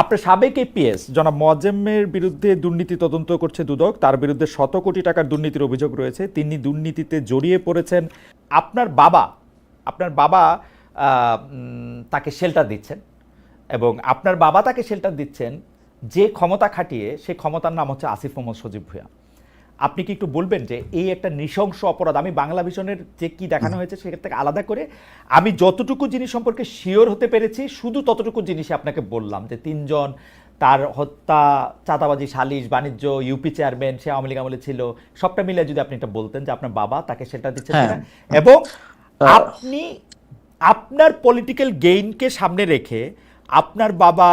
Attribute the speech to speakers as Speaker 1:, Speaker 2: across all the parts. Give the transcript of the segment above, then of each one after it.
Speaker 1: আপনার সাবেক এপিএস জনাব মোয়াজ্জেমের বিরুদ্ধে দুর্নীতি তদন্ত করছে দুদক, তার বিরুদ্ধে শত কোটি টাকার দুর্নীতির অভিযোগ রয়েছে, তিনি দুর্নীতিতে জড়িয়ে পড়েছেন। আপনার বাবা আপনার বাবা তাকে শেল্টার দিচ্ছেন এবং আপনার বাবা তাকে শেল্টার দিচ্ছেন যে ক্ষমতা খাটিয়ে সেই ক্ষমতার নাম হচ্ছে আসিফ মোহাম্মদ সজীব ভূয়া আপনি কি একটু বলবেন যে এই একটা নৃশংস অপরাধ আমি বাংলা ভিশনের যে কি দেখানো হয়েছে সেখান থেকে আলাদা করে আমি যতটুকু জিনিস সম্পর্কে শিওর হতে পেরেছি শুধু ততটুকু জিনিসই আপনাকে বললাম যে তিনজন তার হত্যা চাঁদাবাজি সালিশ বাণিজ্য ইউপি চেয়ারম্যান সে আওয়ামী লীগ আমলে ছিল সবটা মিলে যদি আপনি এটা বলতেন যে আপনার বাবা তাকে সেটা দিচ্ছে
Speaker 2: হ্যাঁ।
Speaker 1: এবং আপনি আপনার পলিটিক্যাল গেইনকে সামনে রেখে আপনার বাবা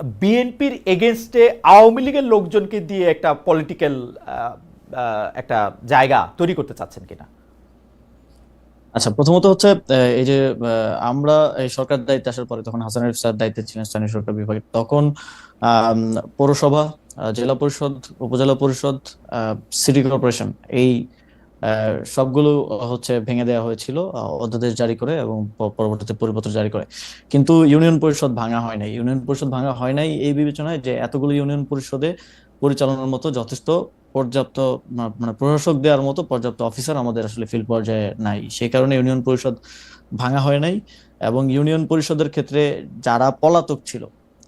Speaker 1: বিএনপির এগেনস্টে আওয়ামী লীগের লোকজনকে দিয়ে একটা পলিটিক্যাল একটা জায়গা তৈরি করতে চাচ্ছেন কিনা?
Speaker 2: আচ্ছা প্রথমত হচ্ছে এই যে আমরা এই সরকার দায়িত্বে আসার পরে তখন হাসান আরিফ স্যার দায়িত্বে ছিলেন স্থানীয় সরকার বিভাগে, তখন পৌরসভা জেলা পরিষদ, উপজেলা পরিষদ সিটি কর্পোরেশন এই সবগুলো হচ্ছে ভেঙে দেওয়া হয়েছিল অধ্যাদেশ জারি করে এবং পরবর্তীতে পরিপত্র জারি করে। কিন্তু ইউনিয়ন পরিষদ ভাঙা হয় নাই। ইউনিয়ন পরিষদ ভাঙা হয় নাই এই বিবেচনায় যে এতগুলো ইউনিয়ন পরিষদে পরিচালনার মতো যথেষ্ট পর্যাপ্ত মানে প্রশাসক দেওয়ার মতো পর্যাপ্ত অফিসার আমাদের আসলে ফিল্ড পর্যায়ে নাই। সেই কারণে ইউনিয়ন পরিষদ ভাঙা হয় নাই এবং ইউনিয়ন পরিষদের ক্ষেত্রে যারা পলাতক ছিল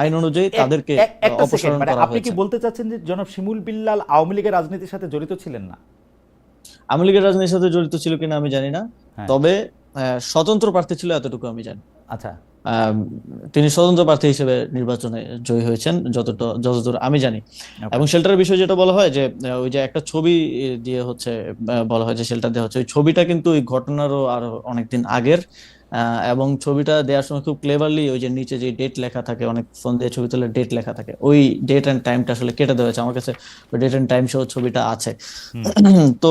Speaker 2: আইন অনুযায়ী তাদেরকে অপসারণ
Speaker 1: মানে
Speaker 2: করা
Speaker 1: আপনি কি বলতে চাচ্ছেন যে জনাব শিমুল বিল্লাল আওয়ামী লীগের রাজনীতির সাথে জড়িত ছিলেন না?
Speaker 2: আওয়ামী লীগের রাজনীতির সাথে জড়িত ছিল কিনা আমি জানি না
Speaker 1: হ্যাঁ।
Speaker 2: তবে স্বতন্ত্র প্রার্থী ছিল এতটুকু আমি জানি।
Speaker 1: আচ্ছা।
Speaker 2: তিনি স্বতন্ত্র প্রার্থী হিসেবে নির্বাচনে জয়ী হয়েছেন যতটা যতদূর আমি জানি। এবং শেল্টারের বিষয়ে যেটা বলা হয় যে ওই যে একটা ছবি দিয়ে হচ্ছে বলা হয় যে শেল্টার দেওয়া হচ্ছে ওই ছবিটা কিন্তু ওই ঘটনারও আরও অনেকদিন আগের। এবং ছবিটা দেওয়ার সময় খুব ক্লেভারলি ওই যে নিচে যে ডেট লেখা থাকে অনেক ফোন দিয়ে ছবি তুলে ডেট লেখা থাকে ওই ডেট এন্ড টাইমটা আসলে কেটে দেওয়া হয়েছে। আমার কাছে ডেট এন্ড টাইম সহ ছবিটা আছে। তো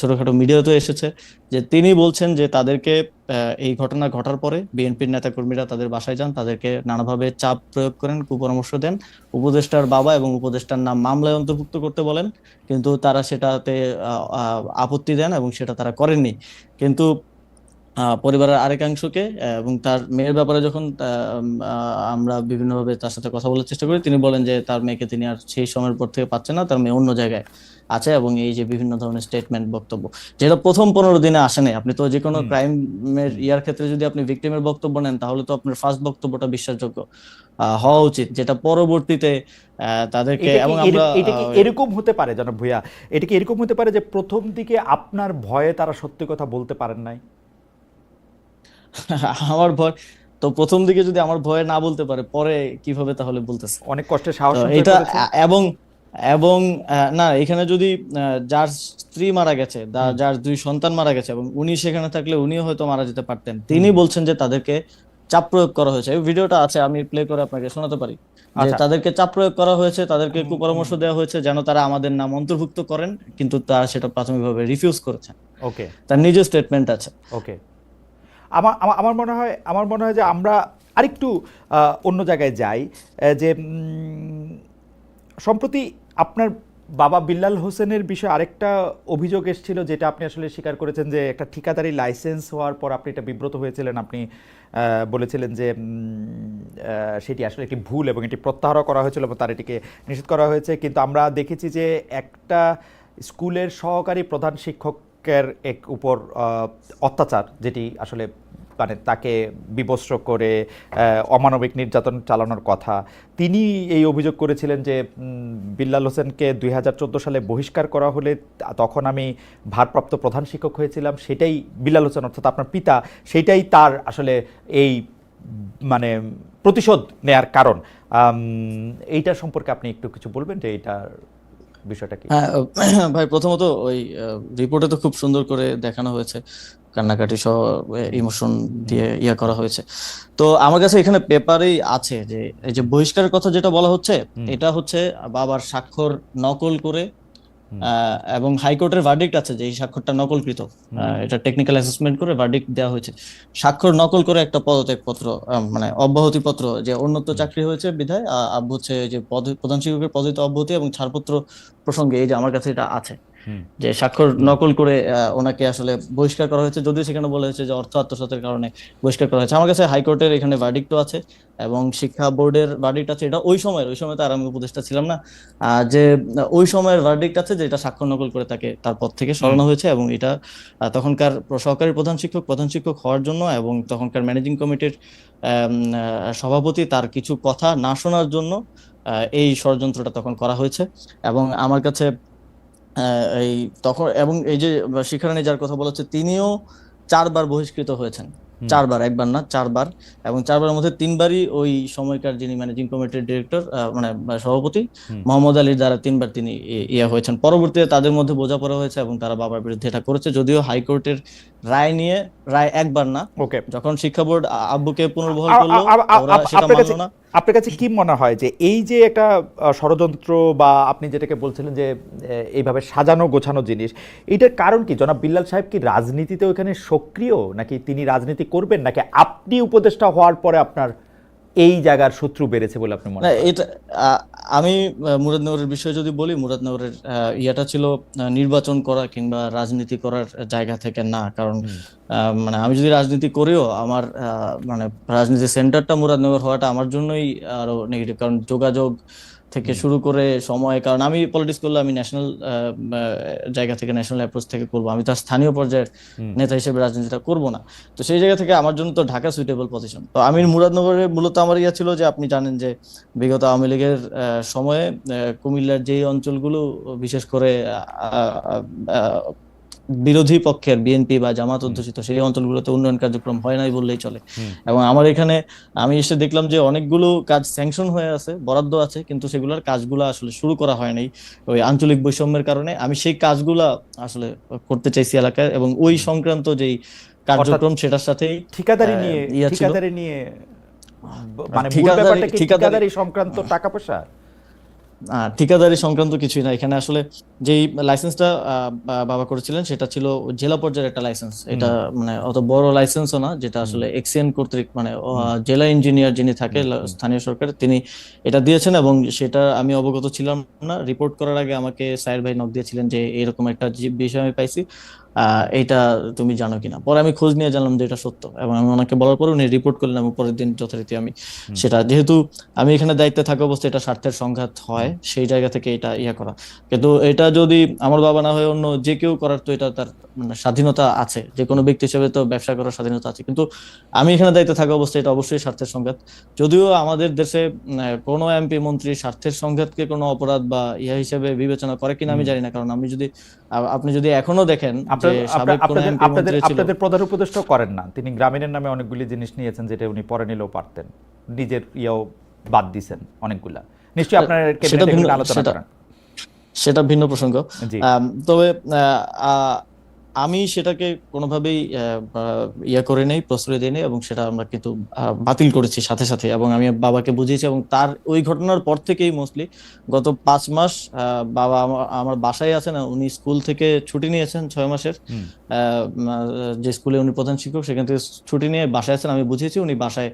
Speaker 2: ছোটখাটো মিডিয়াতেও এসেছে যে তিনি বলছেন যে তাদেরকে এই ঘটনা ঘটার পরে বিএনপির নেতাকর্মীরা তাদের বাসায় যান, তাদেরকে নানাভাবে চাপ প্রয়োগ করেন, কুপরামর্শ দেন। উপদেষ্টার বাবা এবং উপদেষ্টার নাম মামলায় অন্তর্ভুক্ত করতে বলেন, কিন্তু তারা সেটাতে আপত্তি দেন এবং সেটা তারা করেননি। কিন্তু পরিবারের আরেকাংশকে এবং তার মেয়ের ব্যাপারে যখন আমরা বিভিন্নভাবে তার সাথে কথা বলার চেষ্টা করি তিনি বলেন যে তার মেয়েকে তিনি আর সেই সময়ের পর থেকে পাচ্ছেন না তার মেয়ে অন্য জায়গায় আছে এবং এই যে বিভিন্ন ধরনের স্টেটমেন্ট বক্তব্য যেটা প্রথম পনেরো দিনে আসে নাই। আপনি তো যে কোনো। ক্রাইমের ইয়ার ক্ষেত্রে যদি আপনি ভিকটিমের বক্তব্য নেন তাহলে তো আপনার ফার্স্ট বক্তব্যটা বিশ্বাসযোগ্য আহ, হওয়া উচিত যেটা পরবর্তীতে আহ, তাদেরকে এবং আমরা
Speaker 1: এটা কি এরকম হতে পারে জনাব ভূয়া এটা কি এরকম হতে পারে যে প্রথম দিকে আপনার ভয়ে তারা সত্যি কথা বলতে পারেন নাই?
Speaker 2: আমার ভয়। তো প্রথম দিকে যদি আমার ভয়ে না বলতে পারে পরে কীভাবে তাহলে বলতেছে?
Speaker 1: অনেক কষ্টে সাহস
Speaker 2: এটা এবং এবং না এখানে যদি যার স্ত্রী মারা গেছে যার দুই সন্তান মারা গেছে এবং উনি সেখানে থাকলে উনিও হয়তো মারা যেতে পারতেন তিনি বলছেন যে তাদেরকে চাপ প্রয়োগ করা হয়েছে। এই ভিডিওটা আছে আমি প্লে করে আপনাকে শোনাতে পারি। যে
Speaker 1: আচ্ছা।
Speaker 2: তাদেরকে চাপ প্রয়োগ করা হয়েছে তাদেরকে কুপরামর্শ দেওয়া হয়েছে যেন তারা আমাদের নাম অন্তর্ভুক্ত করেন কিন্তু তারা সেটা প্রাথমিকভাবে রিফিউজ করেছেন।
Speaker 1: ওকে
Speaker 2: তার নিজের স্টেটমেন্ট আছে।
Speaker 1: ওকে আমার আমার মনে হয় আমার মনে হয় যে আমরা আরেকটু অন্য জায়গায় যাই যে সম্প্রতি আপনার বাবা বিল্লাল হোসেনের বিষয়ে আরেকটা অভিযোগ এসেছিল, যেটা আপনি আসলে স্বীকার করেছেন যে একটা ঠিকাদারি লাইসেন্স হওয়ার পর আপনি এটা বিব্রত হয়েছিলেন। আপনি বলেছিলেন যে সেটি আসলে একটি ভুল এবং এটি প্রত্যাহারও করা হয়েছিল এবং তার এটিকে নিষেধ করা হয়েছে। কিন্তু আমরা দেখেছি যে একটা স্কুলের সহকারী প্রধান শিক্ষকের এক উপর অত্যাচার যেটি আসলে মানে তাকে বিবস্ত্র করে অমানবিক নির্যাতন চালানোর কথা। তিনি এই অভিযোগ করেছিলেন যে বিল্লাল হোসেনকে দুই হাজার চোদ্দ সালে বহিষ্কার করা হলে তখন আমি ভারপ্রাপ্ত প্রধান শিক্ষক হয়েছিলাম, সেটাই বিল্লাল হোসেন অর্থাৎ আপনার পিতা, সেটাই তার আসলে এই মানে প্রতিশোধ নেয়ার কারণ। এইটা সম্পর্কে আপনি একটু কিছু বলবেন যে এইটার বিষয়টা কি?
Speaker 2: হ্যাঁ ভাই প্রথমত ওই রিপোর্টে তো খুব সুন্দর করে দেখানো হয়েছে কান্নাকাটি সহ ইমোশন দিয়ে ইয়া করা হয়েছে। তো আমার কাছে এখানে পেপারেই আছে যে এই যে বহিষ্কারের কথা যেটা বলা হচ্ছে এটা হচ্ছে বাবার স্বাক্ষর নকল করে এবং হাইকোর্টের ভার্ডিক্ট আছে যে এই স্বাক্ষরটা নকলকৃত। এটা টেকনিক্যাল অ্যাসেসমেন্ট করে ভার্ডিক্ট দেওয়া হয়েছে। স্বাক্ষর নকল করে একটা পদত্যাগ পত্র মানে অব্যাহতি পত্র যে অন্যত্র চাকরি হয়েছে বিধায় হচ্ছে যে পদ- প্রধান শিক্ষকের পদে অব্যাহতি এবং ছাড়পত্র প্রসঙ্গে এই যে আমার কাছে এটা আছে। যে স্বাক্ষর নকল করে ওনাকে আসলে বহিষ্কার করা হয়েছে। যদিও সেখানে বলা হয়েছে যে অর্থ আত্মসাতের কারণে বহিষ্কার করা হয়েছে। আমার কাছে হাইকোর্টের এখানে ভার্ডিক্টও আছে এবং শিক্ষা বোর্ডের ভার্ডিক্ট আছে। এটা ওই সময়ের, ওই সময় তো আর আমি উপদেষ্টা ছিলাম না। যে ওই সময়ের ভার্ডিক্ট আছে যে এটা স্বাক্ষর নকল করে তাকে তার পদ থেকে সরানো হয়েছে এবং এটা তখনকার সহকারী প্রধান শিক্ষক প্রধান শিক্ষক হওয়ার জন্য এবং তখনকার ম্যানেজিং কমিটির সভাপতি তার কিছু কথা না শোনার জন্য এই ষড়যন্ত্রটা তখন করা হয়েছে। এবং আমার কাছে এই তখন এবং এই যে শিক্ষারানী যার কথা বলা হচ্ছে তিনিও চারবার বহিষ্কৃত হয়েছেন। চারবার একবার না চারবার। এবং চারবারের মধ্যে তিনবারই ওই সময়কার যিনি ম্যানেজিং কমিটির ডিরেক্টর মানে সভাপতি
Speaker 1: হুম।
Speaker 2: মোহাম্মদ আলীর দ্বারা তিনবার তিনি ইয়ে হয়েছেন। পরবর্তীতে তাদের মধ্যে বোঝাপড়া হয়েছে এবং তারা বাবার বিরুদ্ধে এটা করেছে। যদিও হাইকোর্টের রায় নিয়ে রায় একবার না।
Speaker 1: ওকে।
Speaker 2: যখন শিক্ষা বোর্ড আব্বুকে পুনর্বহাল করল ওরা সেটা মানলো না।
Speaker 1: আপনার কাছে কি মনে হয় যে এই যে একটা ষড়যন্ত্র বা আপনি যেটাকে বলছিলেন যে এইভাবে সাজানো গোছানো জিনিস, এটার কারণ কি? জনাব বিল্লাল সাহেব কি রাজনীতিতে ওখানে সক্রিয়? নাকি তিনি রাজনীতি করবেন? নাকি আপনি উপদেষ্টা হওয়ার পরে আপনার এই জায়গার শত্রু বেড়েছে বলে আপনি মনে
Speaker 2: এটা আমি মুরাদনগরের বিষয়ে যদি বলি মুরাদনগরের ইয়াটা ইয়েটা ছিল নির্বাচন করা কিংবা রাজনীতি করার জায়গা থেকে না কারণ মানে আমি যদি রাজনীতি করিও আমার মানে রাজনীতি সেন্টারটা মুরাদনগর হওয়াটা আমার জন্যই আরও নেগেটিভ কারণ যোগাযোগ থেকে শুরু করে সময় কারণ আমি পলিটিক্স করলে আমি ন্যাশনাল জায়গা থেকে ন্যাশনাল অ্যাপ্রোচ থেকে করব। আমি তার স্থানীয় পর্যায়ের নেতা হিসেবে রাজনীতিটা করব না। তো সেই জায়গা থেকে আমার জন্য তো ঢাকা সুইটেবল পজিশন তো আমি মুরাদনগরে মূলত আমার ইয়া ছিল যে আপনি জানেন যে বিগত আওয়ামী লীগের আহ, সময়ে কুমিল্লার যেই অঞ্চলগুলো বিশেষ করে বিরোধী পক্ষের বিএনপি বা জামাত অধ্যুষিত সেই অঞ্চলগুলোতে উন্নয়ন কার্যক্রম হয় নাই বললেই চলে। এবং আমার এখানে আমি এসে দেখলাম যে অনেকগুলো কাজ স্যাংশন হয়ে আছে বরাদ্দ আছে কিন্তু সেগুলোর কাজগুলো আসলে শুরু করা হয় নাই ওই আঞ্চলিক বৈষম্যের কারণে। আমি সেই কাজগুলা আসলে করতে চাইছি এলাকায় এবং ওই সংক্রান্ত যেই কার্যক্রম সেটার সাথেই
Speaker 1: ঠিকাদারি নিয়ে ঠিকাদারি নিয়ে মানে
Speaker 2: ঠিকাদারি-
Speaker 1: সংক্রান্ত টাকা পয়সা?
Speaker 2: ঠিকাদারি সংক্রান্ত কিছুই না। এখানে আসলে যেই লাইসেন্সটা বাবা করেছিলেন সেটা ছিল জেলা পর্যায়ের একটা লাইসেন্স এটা মানে অত বড় লাইসেন্সও না যেটা আসলে এক্সিএন কর্তৃক মানে জেলা ইঞ্জিনিয়ার যিনি থাকে স্থানীয় সরকার তিনি এটা দিয়েছেন এবং সেটা আমি অবগত ছিলাম না। রিপোর্ট করার আগে আমাকে সাইর ভাই নক দিয়েছিলেন যে এরকম একটা বিষয় আমি পাইছি। আহ, এইটা তুমি জানো কিনা। পরে আমি খোঁজ নিয়ে জানলাম যে এটা সত্য এবং আমি ওনাকে বলার পরে উনি রিপোর্ট করলেন এবং পরের দিন যথারীতি আমি সেটা যেহেতু আমি এখানে দায়িত্বে থাকা অবস্থায় এটা স্বার্থের সংঘাত হয় সেই জায়গা থেকে এটা ইয়া করা। কিন্তু এটা যদি আমার বাবা না হয় অন্য যে কেউ করার তো এটা তার মানে স্বাধীনতা আছে। যে কোনো ব্যক্তি হিসেবে তো ব্যবসা করার স্বাধীনতা আছে। কিন্তু আমি এখানে দায়িত্বে থাকা অবস্থায় এটা অবশ্যই স্বার্থের সংঘাত। যদিও আমাদের দেশে কোনো এমপি মন্ত্রী স্বার্থের সংঘাতকে কোনো অপরাধ বা ইয়া হিসেবে বিবেচনা করে কিনা আমি জানি না। কারণ আমি যদি আপনি যদি এখনও দেখেন
Speaker 1: আপনাদের আপনাদের প্রধান উপদেষ্টা করেন না। তিনি গ্রামীণের নামে অনেকগুলি জিনিস নিয়েছেন যেটা উনি পরে নিলেও পারতেন। নিজের ইয়েও বাদ দিছেন অনেকগুলা। নিশ্চয়ই আপনার আলোচনা করেন।
Speaker 2: সেটা ভিন্ন প্রসঙ্গ।
Speaker 1: জি।
Speaker 2: তবে আমি সেটাকে কোনোভাবেই ইয়ে করে নেই প্রশ্রয় দিই নেই এবং সেটা আমরা কিন্তু বাতিল করেছি সাথে সাথে এবং আমি বাবাকে বুঝিয়েছি এবং তার ওই ঘটনার পর থেকেই মোস্টলি গত পাঁচ মাস বাবা আমার বাসায় আছেন উনি স্কুল থেকে ছুটি নিয়েছেন ছয় মাসের। যে স্কুলে উনি প্রধান শিক্ষক সেখান থেকে ছুটি নিয়ে বাসায় আছেন আমি বুঝিয়েছি উনি বাসায়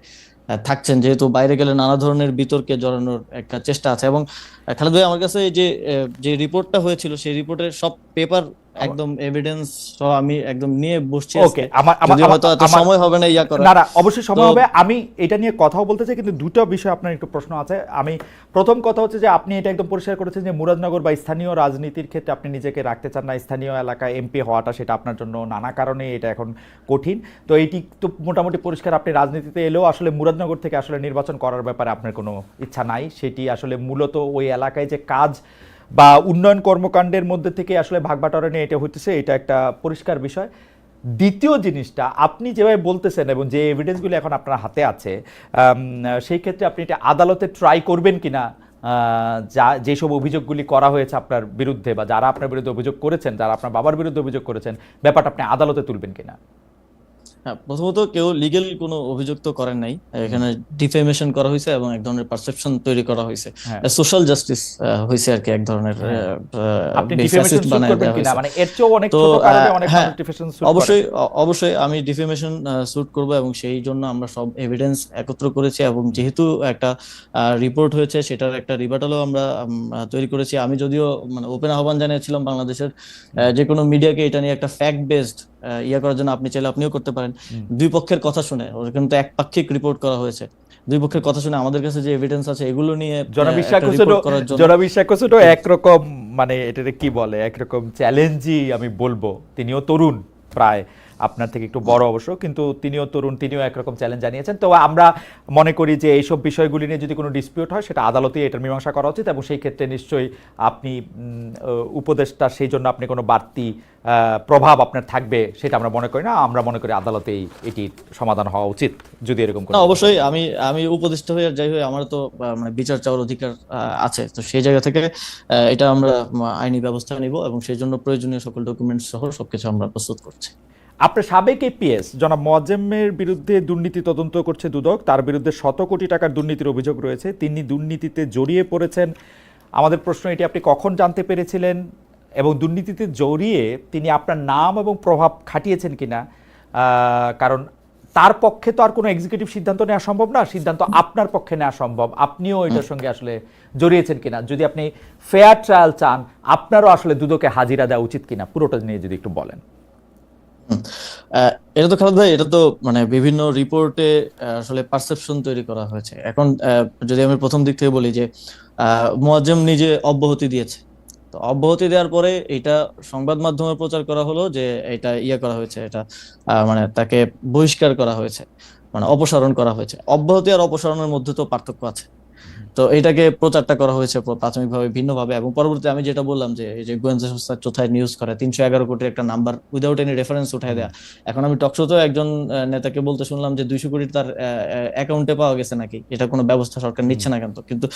Speaker 2: থাকছেন। যেহেতু বাইরে গেলে নানা ধরনের বিতর্কে জড়ানোর একটা চেষ্টা আছে এবং খালেদ ভাই আমার কাছে এই যে যে রিপোর্টটা হয়েছিল সেই রিপোর্টের সব পেপার একদম এভিডেন্স সহ আমি একদম নিয়ে বসছি
Speaker 1: ওকে আমার আমার
Speaker 2: হয়তো এত সময় হবে না ইয়া করার।
Speaker 1: না না অবশ্যই সময় হবে। আমি এটা নিয়ে কথাও বলতে চাই কিন্তু দুটো বিষয় আপনার একটু প্রশ্ন আছে। আমি প্রথম কথা হচ্ছে যে আপনি এটা একদম পরিষ্কার করেছেন যে মুরাদনগর বা স্থানীয় রাজনীতির ক্ষেত্রে আপনি নিজেকে রাখতে চান না। স্থানীয় এলাকায় এমপি হওয়াটা সেটা আপনার জন্য নানা কারণে এটা এখন কঠিন। তো এইটি তো মোটামুটি পরিষ্কার আপনি রাজনীতিতে এলেও আসলে মুরাদনগর থেকে আসলে নির্বাচন করার ব্যাপারে আপনার কোনো ইচ্ছা নাই। সেটি আসলে মূলত ওই এলাকায় যে কাজ বা উন্নয়ন কর্মকাণ্ডের মধ্যে থেকে আসলে ভাগবাটোয়ারা নিয়ে এটা হইতেছে এটা একটা পরিষ্কার বিষয়। দ্বিতীয় জিনিসটা আপনি যেভাবে বলতেছেন এবং যে এভিডেন্সগুলো এখন আপনার হাতে আছে সেই ক্ষেত্রে আপনি এটা আদালতে ট্রাই করবেন কিনা আহ, যা যেসব অভিযোগগুলি করা হয়েছে আপনার বিরুদ্ধে বা যারা আপনার বিরুদ্ধে অভিযোগ করেছেন যারা আপনার বাবার বিরুদ্ধে অভিযোগ করেছেন ব্যাপারটা আপনি আদালতে তুলবেন কিনা?
Speaker 2: হ্যাঁ প্রথমত কেউ লিগেল কোনো অভিযোগ তো করেন নাই এখানে ডিফেমেশন করা হয়েছে এবং এক ধরনের পারসেপশন তৈরি করা হয়েছে
Speaker 1: হ্যাঁ।
Speaker 2: সোশ্যাল জাস্টিস হয়েছে আর কি এক ধরনের
Speaker 1: হ্যাঁ। শুট। মানে
Speaker 2: হ্যাঁ, অবশ্যই অবশ্যই আমি ডিফেমেশন স্যুট করব এবং সেই জন্য আমরা সব এভিডেন্স একত্র করেছি এবং যেহেতু একটা রিপোর্ট হয়েছে সেটার একটা রিবাটালও আমরা তৈরি করেছি আমি যদিও মানে ওপেন আহ্বান জানিয়েছিলাম বাংলাদেশের যে কোনো মিডিয়াকে এটা নিয়ে একটা ফ্যাক্ট বেসড ইয়ে করার জন্য আপনি চাইলে আপনিও করতে পারেন। দুই পক্ষের কথা শুনে কিন্তু কিন্তু একপাক্ষিক রিপোর্ট করা হয়েছে। দুই পক্ষের কথা শুনে আমাদের কাছে যে এভিডেন্স আছে এগুলো নিয়ে জনাব
Speaker 1: জনবিশ্বাস
Speaker 2: একটা
Speaker 1: হোসেনও
Speaker 2: report করার জন্য
Speaker 1: জনবিশ্বাস হোসেনও একরকম মানে এটাকে কি বলে একরকম চ্যালেঞ্জই আমি বলব। তিনিও তরুণ প্রায়। আপনার থেকে একটু বড় অবশ্য কিন্তু তিনিও তরুণ তিনিও একরকম চ্যালেঞ্জ জানিয়েছেন। তো আমরা মনে করি যে এইসব বিষয়গুলি নিয়ে যদি কোনো ডিসপিউট হয় সেটা আদালতে এটার মীমাংসা করা উচিত এবং সেই ক্ষেত্রে নিশ্চয়ই আপনি উপদেষ্টা সেই জন্য আপনি কোনো বাড়তি প্রভাব আপনার থাকবে সেটা আমরা মনে করি না। আমরা মনে করি আদালতেই এটির সমাধান হওয়া উচিত যদি এরকম
Speaker 2: না অবশ্যই আমি আমি উপদেষ্টা হয়ে যাই হয়ে আমার তো মানে বিচার চাওয়ার অধিকার আছে। তো সেই জায়গা থেকে এটা আমরা আইনি ব্যবস্থা নিব এবং সেই জন্য প্রয়োজনীয় সকল ডকুমেন্টস সহ সবকিছু আমরা প্রস্তুত করছি।
Speaker 1: আপনার সাবেক এপিএস জনাব মোয়াজ্জেমের বিরুদ্ধে দুর্নীতি তদন্ত করছে দুদক, তার বিরুদ্ধে শত কোটি টাকার দুর্নীতির অভিযোগ রয়েছে, তিনি দুর্নীতিতে জড়িয়ে পড়েছেন। আমাদের প্রশ্ন এটি, আপনি কখন জানতে পেরেছিলেন? এবং দুর্নীতিতে জড়িয়ে তিনি আপনার নাম এবং প্রভাব খাটিয়েছেন কিনা? কারণ তার পক্ষে তো আর কোনো এক্সিকিউটিভ সিদ্ধান্ত নেওয়া সম্ভব না, সিদ্ধান্ত আপনার পক্ষে নেওয়া সম্ভব। আপনিও এটার সঙ্গে আসলে জড়িয়েছেন কিনা? যদি আপনি ফেয়ার ট্রায়াল চান, আপনারও আসলে দুদকে হাজিরা দেওয়া উচিত কিনা? পুরোটা নিয়ে যদি একটু বলেন।
Speaker 2: এটা তো খালেদ এটা তো মানে বিভিন্ন রিপোর্টে আসলে পারসেপশন তৈরি করা হয়েছে। এখন যদি আমি প্রথম দিক থেকে বলি যে মোয়াজ্জেম নিজে অব্যাহতি দিয়েছে। তো অব্যাহতি দেওয়ার পরে এটা সংবাদ মাধ্যমে প্রচার করা হলো যে, এটা ইয়ে করা হয়েছে, এটা মানে তাকে বহিষ্কার করা হয়েছে মানে অপসারণ করা হয়েছে। অব্যাহতি আর অপসারণের মধ্যে তো পার্থক্য আছে। তো এটাকে প্রচারটা করা হয়েছে প্র- প্রাথমিকভাবে ভিন্নভাবে এবং পরবর্তী আমি যেটা বললাম যে এই যে গোয়েন্দা সংস্থা চোথায় নিউজ করে তিনশো এগারো কোটি একটা নাম্বার উইদাউট এনি রেফারেন্স উঠায় দেয়া। এখন আমি টকশোতেও একজন নেতাকে বলতে শুনলাম যে দুইশো কোটি তার অ্যাকাউন্টে পাওয়া গেছে নাকি? এটা কোনো ব্যবস্থা সরকার নিচ্ছে না কিন্তু কিন্তু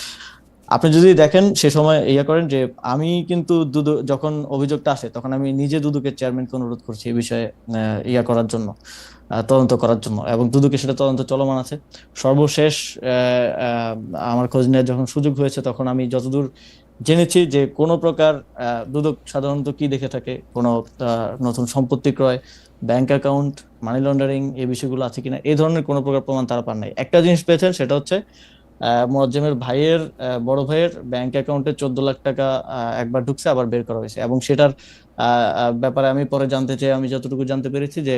Speaker 2: আপনি যদি দেখেন সে সময় ইয়া করেন যে আমি কিন্তু দুদু, যখন অভিযোগটা আসে, তখন আমি নিজে দুদুকের চেয়ারম্যানকে অনুরোধ করছি এই বিষয়ে ইয়া করার জন্য তদন্ত করার জন্য। এবং দুদুকে সেটা তদন্ত চলমান আছে। সর্বশেষ আমার খোঁজ নেওয়ার যখন সুযোগ হয়েছে, তখন আমি যতদূর জেনেছি যে কোনো প্রকার দুদক সাধারণত কি দেখে থাকে, কোনো নতুন সম্পত্তি ক্রয় ব্যাংক অ্যাকাউন্ট মানি লন্ডারিং এই বিষয়গুলো আছে কিনা এই ধরনের কোনো প্রকার প্রমাণ তারা পান নাই। একটা জিনিস পেয়েছেন, সেটা হচ্ছে মোয়াজ্জেমের ভাইয়ের বড় ভাইয়ের ব্যাংক অ্যাকাউন্টে চোদ্দ লাখ টাকা একবার ঢুকছে, আবার বের করা হয়েছে। এবং সেটার ব্যাপারে আমি পরে জানতে চাই, আমি যতটুকু জানতে পেরেছি যে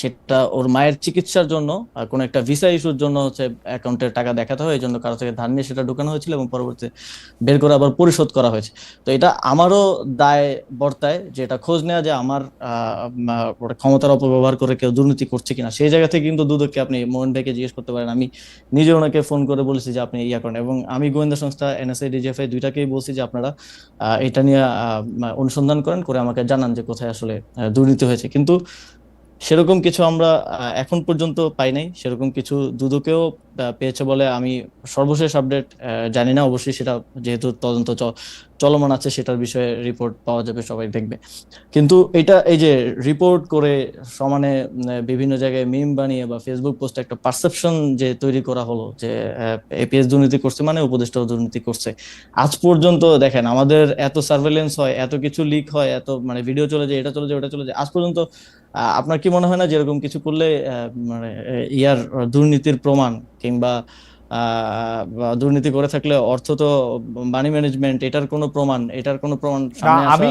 Speaker 2: সেটা ওর মায়ের চিকিৎসার জন্য আর কোনো একটা ভিসা ইস্যুর জন্য হচ্ছে অ্যাকাউন্টের টাকা দেখাতে হয়, এই জন্য কারও থেকে ধার নিয়ে সেটা ঢুকানো হয়েছিল এবং পরবর্তীতে বের করে আবার পরিশোধ করা হয়েছে। তো এটা আমারও দায় বর্তায় যে এটা খোঁজ নেওয়া যে আমার ক্ষমতার অপব্যবহার করে কেউ দুর্নীতি করছে কিনা। সেই জায়গা থেকে কিন্তু দুদককে আপনি মোহন ভাইকে জিজ্ঞেস করতে পারেন। আমি নিজে ওনাকে ফোন করে বলেছি যে আপনি ইয়া করেন এবং আমি গোয়েন্দা সংস্থা এনএসআই ডিজিএফআই দুইটাকেই বলছি যে আপনারা এটা নিয়ে অনুসন্ধান করেন, করে আমাকে জানান যে কোথায় আসলে দুর্নীতি হয়েছে। কিন্তু সেরকম কিছু আমরা এখন পর্যন্ত পাই নাই। সেরকম কিছু দুদকেও পেয়েছে বলে আমি সর্বশেষ আপডেট জানি না। অবশ্যই সেটা যেহেতু তদন্ত চলমান আছে, সেটার বিষয়ে রিপোর্ট পাওয়া যাবে, সবাই দেখবে। কিন্তু এটা এই যে রিপোর্ট করে সমানে বিভিন্ন জায়গায় মিম বানিয়ে বা ফেসবুক পোস্টে একটা পারসেপশন যে তৈরি করা হলো, যে এপিএস দুর্নীতি করছে মানে উপদেষ্টাও দুর্নীতি করছে। আজ পর্যন্ত দেখেন, আমাদের এত সার্ভেলেন্স হয়, এত কিছু লিক হয়, এত মানে ভিডিও চলে যায়, এটা চলে যায়, ওটা চলে যায়, আজ পর্যন্ত আপনার কি মনে হয় না যেরকম কিছু করলে মানে ইয়ার দুর্নীতির প্রমাণ কিংবা দুর্নীতি করে থাকলে অর্থ তো মানি ম্যানেজমেন্ট এটার কোনো প্রমাণ এটার কোনো প্রমাণ
Speaker 1: আমি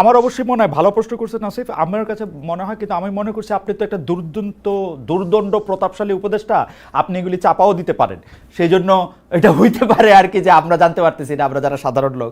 Speaker 1: আমার অবশ্যই মনে হয় ভালো প্রশ্ন করছেন আসিফ আমার কাছে মনে হয় কিন্তু আমি মনে করছি আপনি তো একটা দুর্দন্ত দুর্দণ্ড প্রতাপশালী উপদেষ্টা আপনি এগুলি চাপাও দিতে পারেন। সেই জন্য এটা হইতে পারে আর কি যে আমরা জানতে পারতেছি না আমরা যারা সাধারণ লোক।